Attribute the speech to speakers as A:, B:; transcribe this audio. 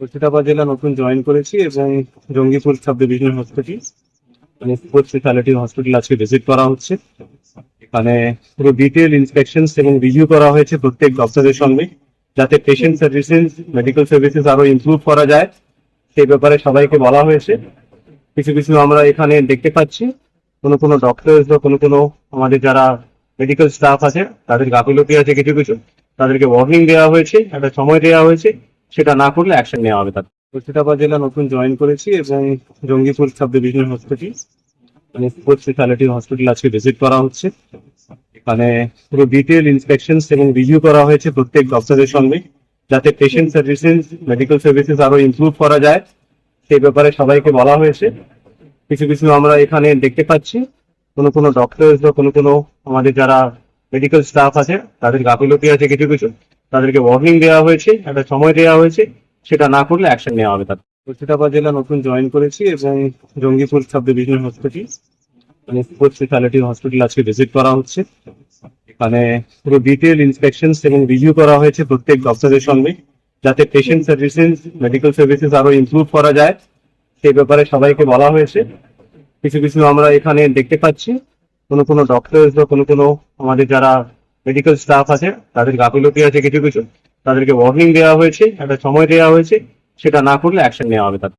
A: মুর্শিদাবাদ জেলা নতুন জয়েন করেছি এবং জঙ্গিপুর সাব ডিভিশনাল হসপিটাল মানে সুপার স্পেশালিটি হসপিটাল আজকে ভিজিট করা হচ্ছে। এখানে পুরো ডিটেল ইন্সপেকশন এবং রিভিউ করা হয়েছে প্রত্যেক ডক্টরের সঙ্গে, যাতে পেশেন্ট সার্ভিসেস মেডিকেল সার্ভিসেস আরও ইমপ্রুভ করা যায়। সেই ব্যাপারে সবাইকে বলা হয়েছে। কিছু কিছু আমরা এখানে দেখতে পাচ্ছি। কোনো কোনো ডক্টর বা কোনো কোনো আমাদের যারা মেডিকেল স্টাফ আছে, তাদের গাফিলতি আছে কিছু কিছু। তাদেরকে ওয়ার্নিং দেওয়া হয়েছে, একটা সময় দেওয়া হয়েছে। সেটা না করলে অ্যাকশন নেওয়া হবে তাদের। মুর্শিদাবাদ জেলা নতুন জয়েন করেছি এবং জঙ্গিপুর সাব ডিভিশনাল হসপিটাল মানে সুপার স্পেশালিটি হসপিটাল আজকে ভিজিট করা হচ্ছে। এখানে পুরো ডিটেল ইন্সপেকশন এবং রিভিউ করা হয়েছে প্রত্যেক ডক্টরের সঙ্গে, যাতে পেশেন্ট সার্ভিসেস মেডিকেল সার্ভিসেস আরও ইমপ্রুভ করা যায়। সেই ব্যাপারে সবাইকে বলা হয়েছে। কিছু কিছু আমরা এখানে দেখতে পাচ্ছি। কোনো কোনো ডক্টর বা কোনো কোনো আমাদের যারা মেডিকেল স্টাফ আছে, তাদের গাফিলতি আছে কিছু কিছু। তাদেরকে ওয়ার্নিং দেওয়া হয়েছে, একটা সময় দেওয়া হয়েছে, সেটা না করলে অ্যাকশন নেওয়া হবে তাদের। মুর্শিদাবাদ জেলা নতুন জয়েন করেছি এবং জঙ্গিপুর সাব ডিভিশনাল হসপিটাল মানে স্পেশালিটি হসপিটাল আজকে ভিজিট করা হচ্ছে। এখানে পুরো ডিটেল ইন্সপেকশন এবং রিভিউ করা হয়েছে প্রত্যেক ডক্টরের সঙ্গে, যাতে পেশেন্ট সার্ভিসেস মেডিকেল সার্ভিসেস আরও ইমপ্রুভ করা যায়। সেই ব্যাপারে সবাইকে বলা হয়েছে। কিছু কিছু আমরা এখানে দেখতে পাচ্ছি। কোনো কোনো ডক্টর বা কোনো কোনো আমাদের যারা মেডিকেল স্টাফ আছে, তাদের গাফিলতি আছে কিছু কিছু। তাদেরকে ওয়ার্নিং দেওয়া হয়েছে, একটা সময় দেওয়া হয়েছে, সেটা না করলে অ্যাকশন নেওয়া হবে তাদের।